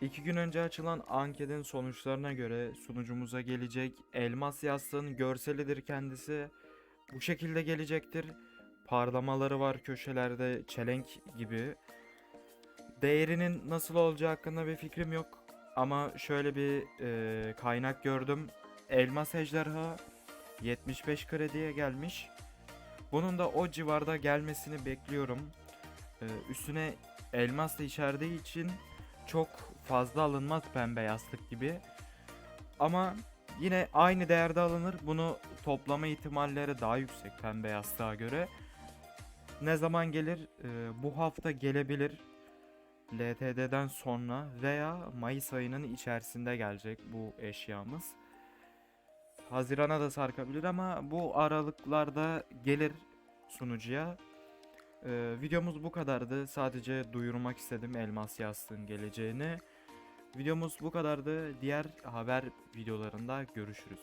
İki gün önce açılan anketin sonuçlarına göre sunucumuza gelecek elmas yastığın görselidir kendisi. Bu şekilde gelecektir. Parlamaları var köşelerde çelenk gibi. Değerinin nasıl olacağı hakkında bir fikrim yok. Ama şöyle bir e, kaynak gördüm. Elmas ejderha 75 krediye gelmiş. Bunun da o civarda gelmesini bekliyorum. E, üstüne elmas da içerdiği için çok fazla alınmaz pembe yastık gibi. Ama yine aynı değerde alınır. Bunu toplama ihtimalleri daha yüksek pembe yastığa göre. Ne zaman gelir? Ee, bu hafta gelebilir. LTD'den sonra veya Mayıs ayının içerisinde gelecek bu eşyamız. Hazirana da sarkabilir ama bu aralıklarda gelir sunucuya. Ee, videomuz bu kadardı. Sadece duyurmak istedim elmas yastığın geleceğini. Videomuz bu kadardı. Diğer haber videolarında görüşürüz.